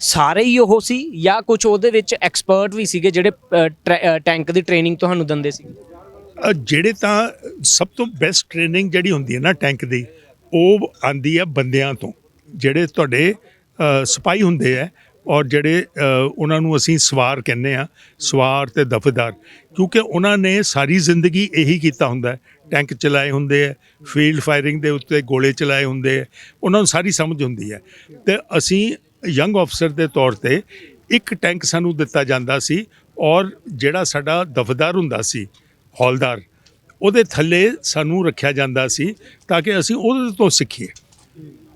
ਸਾਰੇ ਹੀ ਉਹ ਸੀ ਜਾਂ ਕੁਝ ਉਹਦੇ ਵਿੱਚ ਐਕਸਪਰਟ ਵੀ ਸੀਗੇ ਜਿਹੜੇ ਅ, ਟੈਂਕ ਦੀ ਟ੍ਰੇਨਿੰਗ ਤੁਹਾਨੂੰ ਦਿੰਦੇ ਸੀ? ਜਿਹੜੇ ਤਾਂ ਸਭ ਤੋਂ ਬੈਸਟ ਟ੍ਰੇਨਿੰਗ ਜਿਹੜੀ ਹੁੰਦੀ ਹੈ ਨਾ ਟੈਂਕ ਦੀ ਉਹ ਆਂਦੀ ਹੈ ਬੰਦਿਆਂ ਤੋਂ। ਜਿਹੜੇ ਤੁਹਾਡੇ ਅ, ਹੁੰਦੇ ਆ ਔਰ ਜਿਹੜੇ ਉਹਨਾਂ ਨੂੰ ਅਸੀਂ ਸਵਾਰ ਕਹਿੰਦੇ ਆ ਸਵਾਰ ਤੇ ਦਫਦਾਰ ਕਿਉਂਕਿ ਉਹਨਾਂ ਨੇ ਸਾਰੀ ਜ਼ਿੰਦਗੀ ਇਹੀ ਕੀਤਾ ਹੁੰਦਾ ਟੈਂਕ ਚਲਾਏ ਹੁੰਦੇ ਆ ਫੀਲਡ ਫਾਇਰਿੰਗ ਦੇ ਉੱਤੇ ਗੋਲੇ ਚਲਾਏ ਹੁੰਦੇ ਆ ਉਹਨਾਂ ਨੂੰ ਸਾਰੀ ਸਮਝ ਹੁੰਦੀ ਹੈ। ਤੇ ਅਸੀਂ ਯੰਗ ਅਫਸਰ ਦੇ ਤੌਰ ਤੇ ਇੱਕ ਟੈਂਕ ਸਾਨੂੰ ਦਿੱਤਾ ਜਾਂਦਾ ਸੀ ਔਰ ਜਿਹੜਾ ਸਾਡਾ ਦਫਦਾਰ ਹੁੰਦਾ ਸੀ ਹੌਲਦਾਰ। ਉਹਦੇ ਥੱਲੇ ਸਾਨੂੰ ਰੱਖਿਆ ਜਾਂਦਾ ਸੀ ਤਾਂ ਕਿ ਅਸੀਂ ਉਹਦੇ ਤੋਂ ਸਿੱਖੀਏ।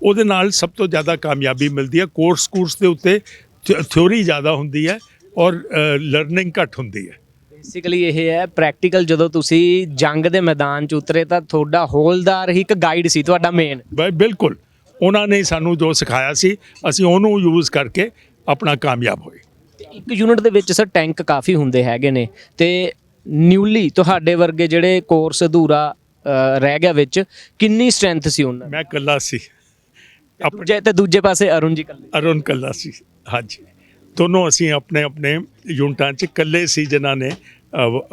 ਉਹਦੇ ਨਾਲ ਸਭ ਤੋਂ ਜ਼ਿਆਦਾ ਕਾਮਯਾਬੀ ਮਿਲਦੀ ਹੈ। ਕੋਰਸ ਕੋਰਸ ਦੇ ਉੱਤੇ ਥਿਉਰੀ ਜ਼ਿਆਦਾ ਹੁੰਦੀ ਹੈ ਔਰ ਲਰਨਿੰਗ ਘੱਟ ਹੁੰਦੀ ਹੈ। ਬੇਸਿਕਲੀ ਇਹ ਹੈ ਪ੍ਰੈਕਟੀਕਲ ਜਦੋਂ ਤੁਸੀਂ ਜੰਗ ਦੇ ਮੈਦਾਨ 'ਚ ਉਤਰੇ ਤਾਂ ਤੁਹਾਡਾ ਹੌਲਦਾਰ ਹੀ ਇੱਕ ਗਾਈਡ ਸੀ ਤੁਹਾਡਾ ਮੇਨ ਬਈ ਬਿਲਕੁਲ। ਉਹਨਾਂ ਨੇ ਸਾਨੂੰ ਜੋ ਸਿਖਾਇਆ ਸੀ ਅਸੀਂ ਉਹਨੂੰ ਯੂਜ਼ ਕਰਕੇ ਆਪਣਾ ਕਾਮਯਾਬ ਹੋਏ। ਇੱਕ ਯੂਨਿਟ ਦੇ ਵਿੱਚ ਸਰ ਟੈਂਕ ਕਾਫੀ ਹੁੰਦੇ ਹੈਗੇ ਨੇ ਤੇ ਨਿਊਲੀ ਤੁਹਾਡੇ ਵਰਗੇ ਜਿਹੜੇ ਕੋਰਸ ਅਧੂਰਾ ਅ, ਰਹਿ ਗਿਆ ਵਿੱਚ ਕਿੰਨੀ ਸਟਰੈਂਥ ਸੀ ਉਹਨਾਂ ਦੀ? ਮੈਂ ਕੱਲਾ ਸੀ। ਆਪਣੇ ਦੂਜੇ ਤੇ ਦੂਜੇ ਪਾਸੇ ਅਰੁਣ ਜੀ ਕੱਲੇ ਅਰੁਣ ਕੱਲਾ ਸੀ ਹਾਂਜੀ। ਦੋਨੋਂ ਅਸੀਂ ਆਪਣੇ ਆਪਣੇ ਯੂਨਿਟਾਂ 'ਚ ਇਕੱਲੇ ਸੀ ਜਿਨ੍ਹਾਂ ਨੇ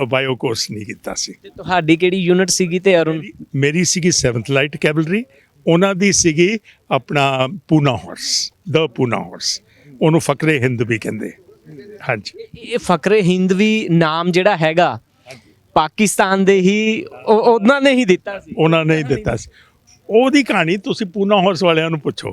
ਬਾਇਓ ਕੋਰਸ ਨਹੀਂ ਕੀਤਾ ਸੀ। ਤੇ ਤੁਹਾਡੀ ਕਿਹੜੀ ਯੂਨਿਟ ਸੀਗੀ ਤੇ ਅਰੁਣ? ਮੇਰੀ ਸੀਗੀ 7th ਲਾਈਟ ਕੈਵਲਰੀ ਉਹਨਾਂ ਦੀ ਸੀਗੀ ਆਪਣਾ ਪੂਨਾ ਹਾਰਸ ਦ ਪੂਨਾ ਹਾਰਸ ਉਹਨੂੰ ਫਕਰੇ ਹਿੰਦ ਵੀ ਕਹਿੰਦੇ ਹਾਂਜੀ। ਇਹ ਫਕਰੇ ਹਿੰਦ ਵੀ ਨਾਮ ਜਿਹੜਾ ਹੈਗਾ ਪਾਕਿਸਤਾਨ ਦੇ ਹੀ ਉਹ- ਉਹਨਾਂ ਨੇ ਹੀ ਦਿੱਤਾ ਸੀ। ਉਹਨਾਂ ਨੇ ਹੀ ਦਿੱਤਾ ਸੀ। ਉਹਦੀ ਕਹਾਣੀ ਤੁਸੀਂ ਪੂਨਾ ਹਾਰਸ ਵਾਲਿਆਂ ਨੂੰ ਪੁੱਛੋ।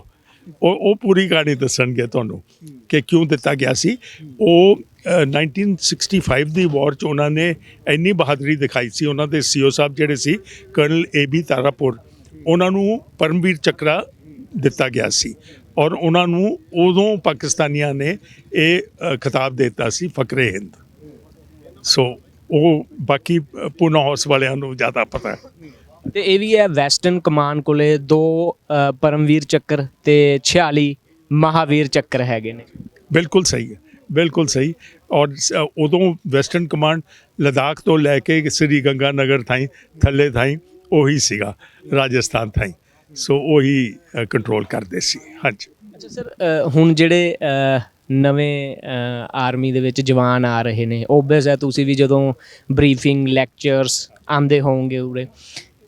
ਉਹ ਉਹ ਪੂਰੀ ਕਹਾਣੀ ਦੱਸਣਗੇ ਤੁਹਾਨੂੰ ਕਿ ਕਿਉਂ ਦਿੱਤਾ ਗਿਆ ਸੀ। ਉਹ ਅ, 1965 ਦੀ ਵਾਰ ਚ ਉਹਨਾਂ ਨੇ ਇੰਨੀ ਬਹਾਦਰੀ ਦਿਖਾਈ ਸੀ। ਉਹਨਾਂ ਦੇ ਸੀਓ ਸਾਹਿਬ ਜਿਹੜੇ ਸੀ ਕਰਨਲ ਏ ਬੀ ਤਾਰਾਪੁਰ ਉਹਨਾਂ ਨੂੰ ਪਰਮਵੀਰ ਚੱਕਰਾ ਦਿੱਤਾ ਗਿਆ ਸੀ। ਔਰ ਉਹਨਾਂ ਨੂੰ ਉਦੋਂ ਪਾਕਿਸਤਾਨੀਆਂ ਨੇ ਇਹ ਅ, ਖਿਤਾਬ ਦਿੱਤਾ ਸੀ ਫਕਰੇ ਹਿੰਦ। ਸੋ ਉਹ ਬਾਕੀ ਪੂਨਾ ਹਾਰਸ ਵਾਲਿਆਂ ਨੂੰ ਜ਼ਿਆਦਾ ਪਤਾ ਹੈ। ਤੇ ਇਹ ਵੀ ਹੈ ਵੈਸਟਰਨ ਕਮਾਨ ਕੋਲੇ ਦੋ ਅ, ਪਰਮਵੀਰ ਚੱਕਰ ਤੇ 46 ਮਹਾਵੀਰ ਚੱਕਰ ਹੈਗੇ ਨੇ। ਬਿਲਕੁਲ ਸਹੀ ਹੈ ਬਿਲਕੁਲ ਸਹੀ। ਔਰ ਸ- ਉਦੋਂ ਵੈਸਟਰਨ ਕਮਾਂਡ ਲਦਾਖ ਤੋਂ ਲੈ ਕੇ ਸ੍ਰੀ ਗੰਗਾ ਨਗਰ ਤਾਈਂ ਥੱਲੇ ਤਾਈਂ ਉਹੀ ਸੀਗਾ ਰਾਜਸਥਾਨ ਤਾਈਂ ਸੋ ਉਹੀ ਕੰਟਰੋਲ ਕਰਦੇ ਸੀ। ਹਾਂਜੀ। ਅੱਛਾ ਸਰ ਅ, ਹੁਣ ਜਿਹੜੇ ਅ, ਨਵੇਂ ਆਰਮੀ ਦੇ ਵਿੱਚ ਜਵਾਨ ਆ ਰਹੇ ਨੇ। ਓਬਵੀਅਸ ਹੈ, ਤੁਸੀਂ ਵੀ ਜਦੋਂ ਬਰੀਫਿੰਗ ਲੈਕਚਰਸ ਆਂਦੇ ਹੋਵੋਗੇ ਉਰੇ।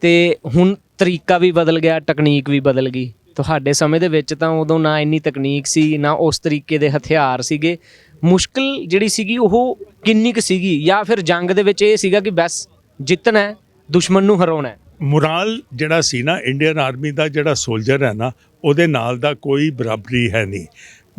ਤੇ ਹੁਣ ਤਰੀਕਾ ਵੀ ਬਦਲ ਗਿਆ ਟੈਕਨੀਕ ਵੀ ਬਦਲ ਗਈ। ਤੁਹਾਡੇ ਸਮੇਂ ਦੇ ਵਿੱਚ ਤਾਂ ਉਦੋਂ ਨਾ ਇੰਨੀ ਤਕਨੀਕ ਸੀ, ਨਾ ਉਸ ਤਰੀਕੇ ਦੇ ਹਥਿਆਰ ਸੀਗੇ। ਮੁਸ਼ਕਲ ਜਿਹੜੀ ਸੀਗੀ, ਉਹ ਕਿੰਨੀ ਕੁ ਸੀਗੀ? ਜਾਂ ਫਿਰ ਜੰਗ ਦੇ ਵਿੱਚ ਇਹ ਸੀਗਾ ਕਿ ਬਸ ਜਿੱਤਣਾ ਹੈ, ਦੁਸ਼ਮਣ ਨੂੰ ਹਰਾਉਣਾ ਹੈ। ਮੁਰਾਲ ਜਿਹੜਾ ਸੀ ਨਾ ਇੰਡੀਅਨ ਆਰਮੀ ਦਾ ਜਿਹੜਾ ਸੋਲਜਰ ਹੈ ਨਾ, ਉਹਦੇ ਨਾਲ ਦਾ ਕੋਈ ਬਰਾਬਰੀ ਹੈ ਨਹੀਂ।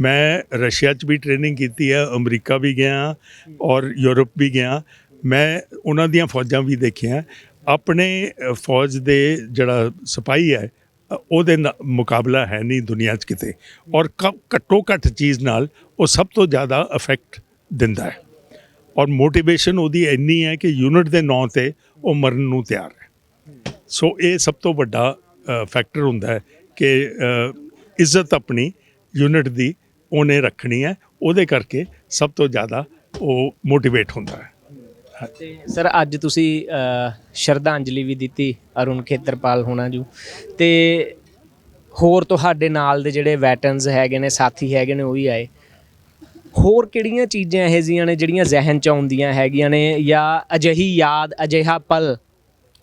ਮੈਂ ਰਸ਼ੀਆ 'ਚ ਵੀ ਟ੍ਰੇਨਿੰਗ ਕੀਤੀ ਹੈ ਅਮਰੀਕਾ ਵੀ ਗਿਆ ਔਰ ਯੂਰਪ ਵੀ ਗਿਆ। ਮੈਂ ਉਹਨਾਂ ਦੀਆਂ ਫੌਜਾਂ ਵੀ ਦੇਖੀਆਂ। ਆਪਣੇ ਫੌਜ ਦੇ ਜਿਹੜਾ ਸਿਪਾਹੀ ਹੈ ਉਹਦੇ ਨਾ- ਮੁਕਾਬਲਾ ਹੈ ਨਹੀਂ ਦੁਨੀਆ 'ਚ ਕਿਤੇ। ਔਰ ਕ- ਘੱਟੋ ਘੱਟ ਚੀਜ਼ ਨਾਲ ਉਹ ਸਭ ਤੋਂ ਜ਼ਿਆਦਾ ਇਫੈਕਟ ਦਿੰਦਾ ਹੈ। ਔਰ ਮੋਟੀਵੇਸ਼ਨ ਉਹਦੀ ਇੰਨੀ ਹੈ ਕਿ ਯੂਨਿਟ ਦੇ ਨਾਂ ਤੇ ਉਹ ਮਰਨ ਨੂੰ ਤਿਆਰ ਹੈ। ਸੋ ਇਹ ਸਭ ਤੋਂ ਵੱਡਾ ਫੈਕਟਰ ਹੁੰਦਾ ਹੈ ਕਿ ਇੱਜ਼ਤ ਆਪਣੀ ਯੂਨਿਟ ਦੀ ਉਹਨੇ ਰੱਖਣੀ ਹੈ, ਉਹਦੇ ਕਰਕੇ ਸਭ ਤੋਂ ਜ਼ਿਆਦਾ ਉਹ ਮੋਟੀਵੇਟ ਹੁੰਦਾ ਹੈ। ਤੇ ਸਰ, ਅੱਜ ਤੁਸੀਂ ਸ਼ਰਧਾਂਜਲੀ ਵੀ ਦਿੱਤੀ ਅਰੁਣ ਖੇਤਰਪਾਲ ਹੋਣਾ ਜੂ। ਤੇ ਹੋਰ ਤੁਹਾਡੇ ਨਾਲ ਦੇ ਜਿਹੜੇ ਵੈਟਰਨਸ ਹੈਗੇ ਨੇ, ਸਾਥੀ ਹੈਗੇ ਨੇ, ਉਹ ਵੀ ਆਏ। ਹੋਰ ਕਿਹੜੀਆਂ ਚੀਜ਼ਾਂ ਇਹੋ ਜਿਹੀਆਂ ਨੇ ਜਿਹੜੀਆਂ ਜ਼ਿਹਨ ਚ ਆਉਂਦੀਆਂ ਹੈਗੀਆਂ ਨੇ ਜਾਂ ਅਜਿਹੀ ਯਾਦ, ਅਜਿਹਾ ਪਲ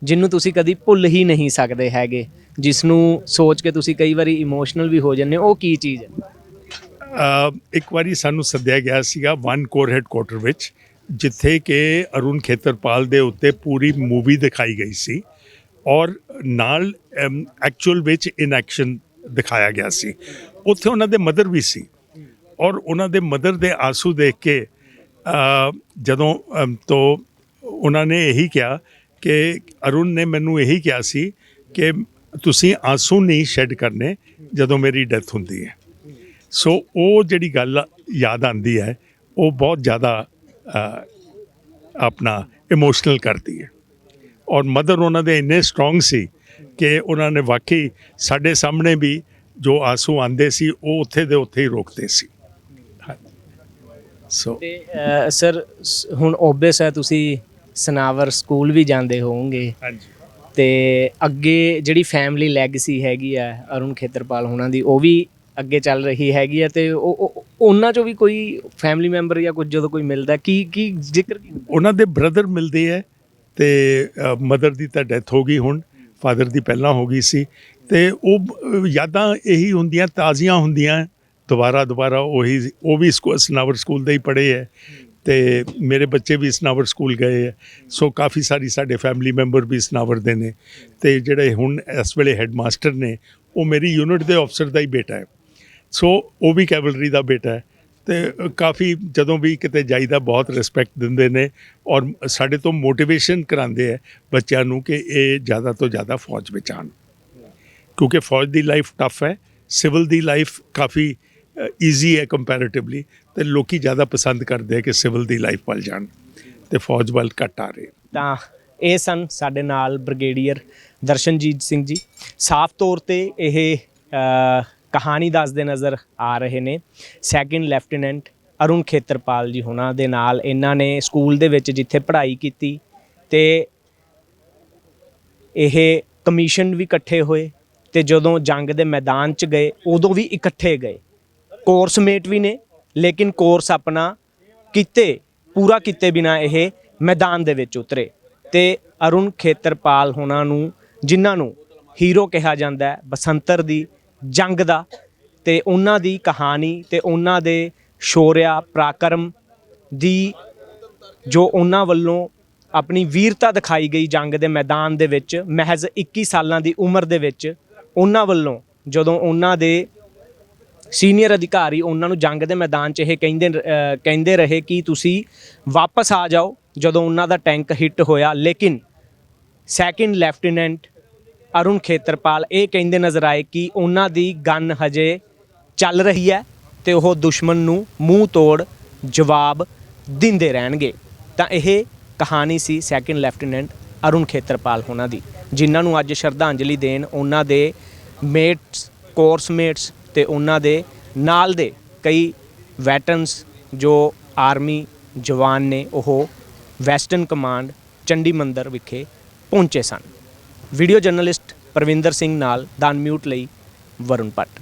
ਜਿਹਨੂੰ ਤੁਸੀਂ ਕਦੀ ਭੁੱਲ ਹੀ ਨਹੀਂ ਸਕਦੇ ਹੈਗੇ ਜਿਸ ਨੂੰ ਸੋਚ ਕੇ ਤੁਸੀਂ ਕਈ ਵਾਰੀ ਇਮੋਸ਼ਨਲ ਵੀ ਹੋ ਜਾਂਦੇ ਹੋ, ਉਹ ਕੀ ਚੀਜ਼ ਹੈ? ਇੱਕ ਵਾਰੀ ਸਾਨੂੰ ਸੱਦਿਆ ਗਿਆ ਸੀਗਾ ਵਨ ਕੋਰ ਹੈਡਕੁਆਟਰ ਵਿੱਚ, ਜਿੱਥੇ ਕਿ ਅਰੁਣ ਖੇਤਰਪਾਲ ਦੇ ਉੱਤੇ ਪੂਰੀ ਮੂਵੀ ਦਿਖਾਈ ਗਈ ਸੀ ਔਰ ਨਾਲ ਐਕਚੁਅਲ ਵਿੱਚ ਇਨ ਐਕਸ਼ਨ ਦਿਖਾਇਆ ਗਿਆ ਸੀ। ਉੱਥੇ ਉਹਨਾਂ ਦੇ ਮਦਰ ਵੀ ਸੀ ਔਰ ਉਹਨਾਂ ਦੇ ਮਦਰ ਦੇ ਆਂਸੂ ਦੇਖ ਕੇ ਜਦੋਂ ਤੋਂ ਉਹਨਾਂ ਨੇ ਇਹੀ ਕਿਹਾ ਕਿ ਅਰੁਣ ਨੇ ਮੈਨੂੰ ਇਹੀ ਕਿਹਾ ਸੀ ਕਿ ਤੁਸੀਂ ਆਂਸੂ ਨਹੀਂ ਸ਼ੈੱਡ ਕਰਨੇ ਜਦੋਂ ਮੇਰੀ ਡੈਥ ਹੁੰਦੀ ਹੈ। ਸੋ ਉਹ ਜਿਹੜੀ ਗੱਲ ਯਾਦ ਆਂਦੀ ਹੈ ਉਹ ਬਹੁਤ ਜ਼ਿਆਦਾ ਆਪਣਾ ਇਮੋਸ਼ਨਲ ਕਰਦੀ ਹੈ। ਔਰ ਮਦਰ ਉਹਨਾਂ ਦੇ ਇੰਨੇ ਸਟਰੋਂਗ ਸੀ ਕਿ ਉਹਨਾਂ ਨੇ ਵਾਕਈ ਸਾਡੇ ਸਾਹਮਣੇ ਵੀ ਜੋ ਆਂਸੂ ਆਂਦੇ ਸੀ ਉਹ ਉੱਥੇ ਦੇ ਉੱਥੇ ਹੀ ਰੋਕਦੇ ਸੀ। ਸੋ ਸਰ ਹੁਣ ਓਬਵੀਅਸ ਹੈ ਤੁਸੀਂ ਸਨਾਵਰ ਸਕੂਲ ਵੀ ਜਾਂਦੇ ਹੋਵੋਗੇ। ਹਾਂਜੀ। ਤੇ ਅੱਗੇ ਜਿਹੜੀ ਫੈਮਿਲੀ ਲੈਗੇਸੀ ਹੈਗੀ ਆ ਅਰੁਣ ਖੇਤਰਪਾਲ ਹੋਣਾ ਦੀ ਉਹ ਵੀ ਅੱਗੇ ਚੱਲ ਰਹੀ ਹੈਗੀ ਹੈ ਤੇ ਉਹ ਉਹਨਾਂ ਚੋਂ ਵੀ ਕੋਈ ਫੈਮਿਲੀ ਮੈਂਬਰ ਜਾਂ ਕੁਝ ਜਦੋਂ ਕੋਈ ਮਿਲਦਾ, ਕੀ ਕੀ ਜ਼ਿਕਰ ਕੀ ਹੁੰਦਾ? ਉਹਨਾਂ ਦੇ ਬ੍ਰਦਰ ਮਿਲਦੇ ਹੈ ਤੇ ਮਦਰ ਦੀ ਤਾਂ ਡੈਥ ਹੋ ਗਈ ਹੁਣ ਫਾਦਰ ਦੀ ਪਹਿਲਾਂ ਹੋ ਗਈ ਸੀ ਤੇ ਉਹ ਯਾਦਾਂ ਇਹੀ ਹੁੰਦੀਆਂ, ਤਾਜ਼ੀਆਂ ਹੁੰਦੀਆਂ, ਦੁਬਾਰਾ ਦੁਬਾਰਾ ਉਹੀ ਉਹ ਵੀ ਸਕੂ- ਸਨਾਵਰ ਸਕੂਲ ਦੇ ਹੀ ਪੜ੍ਹੇ ਹੈ ਤੇ ਮੇਰੇ ਬੱਚੇ ਵੀ ਸਨਾਵਰ ਸਕੂਲ ਗਏ ਹੈ ਸੋ ਕਾਫੀ ਸਾਰੀ ਸਾਡੇ ਫੈਮਿਲੀ ਮੈਂਬਰ ਵੀ ਸਨਾਵਰ ਦੇ ਨੇ ਤੇ ਜਿਹੜੇ ਹੁਣ ਇਸ ਵੇਲੇ ਹੈੱਡਮਾਸਟਰ ਨੇ, ਉਹ ਮੇਰੀ ਯੂਨਿਟ ਦੇ ਅਫਸਰ ਦਾ ਹੀ ਬੇਟਾ ਹੈ ਸੋ ਉਹ ਵੀ ਕੈਵਲਰੀ ਦਾ ਬੇਟਾ ਹੈ ਤੇ ਕਾਫੀ ਜਦੋਂ ਵੀ ਕਿਤੇ ਜਾਈਦਾ ਬਹੁਤ ਰਿਸਪੈਕਟ ਦਿੰਦੇ ਨੇ ਔਰ ਸਾਡੇ ਤੋਂ ਮੋਟੀਵੇਸ਼ਨ ਕਰਾਉਂਦੇ ਆ ਬੱਚਿਆਂ ਨੂੰ ਕਿ ਇਹ ਜ਼ਿਆਦਾ ਤੋਂ ਜ਼ਿਆਦਾ ਫੌਜ ਵਿੱਚ ਆਉਣ। ਕਿਉਂਕਿ ਫੌਜ ਦੀ ਲਾਈਫ ਟਫ ਹੈ ਸਿਵਲ ਦੀ ਲਾਈਫ ਕਾਫੀ ਈਜ਼ੀ ਹੈ ਕੰਪੈਰੀਟਿਵਲੀ ਤੇ ਲੋਕੀ ਜ਼ਿਆਦਾ ਪਸੰਦ ਕਰਦੇ ਆ ਕਿ ਸਿਵਲ ਦੀ ਲਾਈਫ ਵੱਲ ਜਾਣ ਤੇ ਫੌਜ ਵੱਲ ਘੱਟ ਆ ਰਹੇ। ਤਾਂ ਇਹ ਸਨ ਸਾਡੇ ਨਾਲ ਬ੍ਰਿਗੇਡੀਅਰ ਦਰਸ਼ਨਜੀਤ ਸਿੰਘ ਜੀ। ਸਾਫ਼ ਤੌਰ ਤੇ ਇਹ ਕਹਾਣੀ ਦੱਸਦੇ ਨਜ਼ਰ ਆ ਰਹੇ ਨੇ। ਸੈਕਿੰਡ ਲੈਫਟੀਨੈਂਟ ਅਰੁਣ ਖੇਤਰਪਾਲ ਜੀ ਹੁਣਾਂ ਦੇ ਨਾਲ ਇਹਨਾਂ ਨੇ ਸਕੂਲ ਦੇ ਵਿੱਚ ਜਿੱਥੇ ਪੜ੍ਹਾਈ ਕੀਤੀ ਤੇ ਇਹ ਕਮਿਸ਼ਨ ਵੀ ਇਕੱਠੇ ਹੋਏ ਤੇ ਜਦੋਂ ਜੰਗ ਦੇ ਮੈਦਾਨ 'ਚ ਗਏ, ਉਦੋਂ ਵੀ ਇਕੱਠੇ ਗਏ। ਕੋਰਸਮੇਟ ਵੀ ਨੇ, ਲੇਕਿਨ ਕੋਰਸ ਆਪਣਾ ਕੀਤੇ, ਪੂਰਾ ਕੀਤੇ ਬਿਨਾ ਇਹ ਮੈਦਾਨ ਦੇ ਵਿੱਚ ਉਤਰੇ। ਤੇ ਅਰੁਣ ਖੇਤਰਪਾਲ ਹੋਣਾ ਨੂੰ, ਜਿਨ੍ਹਾਂ ਨੂੰ ਹੀਰੋ ਕਿਹਾ ਜਾਂਦਾ ਬਸੰਤਰ ਦੀ ਜੰਗ ਦਾ ਤੇ ਉਹਨਾਂ ਦੀ ਕਹਾਣੀ ਤੇ ਉਹਨਾਂ ਦੇ ਸ਼ੌਰਿਆ ਪਰਾਕਰਮ ਦੀ ਜੋ ਉਹਨਾਂ ਵੱਲੋਂ ਆਪਣੀ ਵੀਰਤਾ ਦਿਖਾਈ ਗਈ ਜੰਗ ਦੇ ਮੈਦਾਨ ਦੇ ਵਿੱਚ, ਮਹਿਜ਼ 21 ਸਾਲਾਂ ਦੀ ਉਮਰ ਦੇ ਵਿੱਚ, ਉਹਨਾਂ ਵੱਲੋਂ ਜਦੋਂ ਉਹਨਾਂ ਦੇ ਸੀਨੀਅਰ ਅਧਿਕਾਰੀ ਉਹਨਾਂ ਨੂੰ ਜੰਗ ਦੇ ਮੈਦਾਨ 'ਚ ਇਹ ਕਹਿੰਦੇ, ਅਹ, ਕਹਿੰਦੇ ਰਹੇ ਕਿ ਤੁਸੀਂ ਵਾਪਸ ਆ ਜਾਓ ਜਦੋਂ ਉਹਨਾਂ ਦਾ ਟੈਂਕ ਹਿੱਟ ਹੋਇਆ। ਲੇਕਿਨ ਸੈਕਿੰਡ ਲੈਫਟੀਨੈਂਟ ਅਰੁਣ ਖੇਤਰਪਾਲ ਇਹ ਕਹਿੰਦੇ ਨਜ਼ਰ ਆਏ ਕਿ ਉਹਨਾਂ ਦੀ ਗਨ ਹਜੇ ਚੱਲ ਰਹੀ ਹੈ ਤੇ ਉਹ ਦੁਸ਼ਮਣ ਨੂੰ ਮੂੰਹ ਤੋੜ ਜਵਾਬ ਦਿੰਦੇ ਰਹਿਣਗੇ। ਤਾਂ ਇਹ ਕਹਾਣੀ ਸੀ ਸੈਕਿੰਡ ਲੈਫਟੀਨੈਂਟ ਅਰੁਣ ਖੇਤਰਪਾਲ ਉਹਨਾਂ ਦੀ, ਜਿਨ੍ਹਾਂ ਨੂੰ ਅੱਜ ਸ਼ਰਧਾਂਜਲੀ ਦੇਣ ਉਹਨਾਂ ਦੇ ਮੇਟਸ ਕੋਰਸਮੇਟਸ ਤੇ ਉਹਨਾਂ ਦੇ ਨਾਲ ਦੇ ਕਈ ਵੈਟਰਨਸ ਜੋ ਆਰਮੀ ਜਵਾਨ ਨੇ, ਉਹ ਵੈਸਟਰਨ ਕਮਾਂਡ ਚੰਡੀ ਮੰਦਰ ਵਿਖੇ ਪਹੁੰਚੇ ਸਨ। ਵੀਡੀਓ ਜਰਨਲਿਸਟ ਪ੍ਰਵਿੰਦਰ ਸਿੰਘ ਨਾਲ ਦਨ ਮਿਊਟ ਲਈ ਵਰੁਣ ਭੱਟ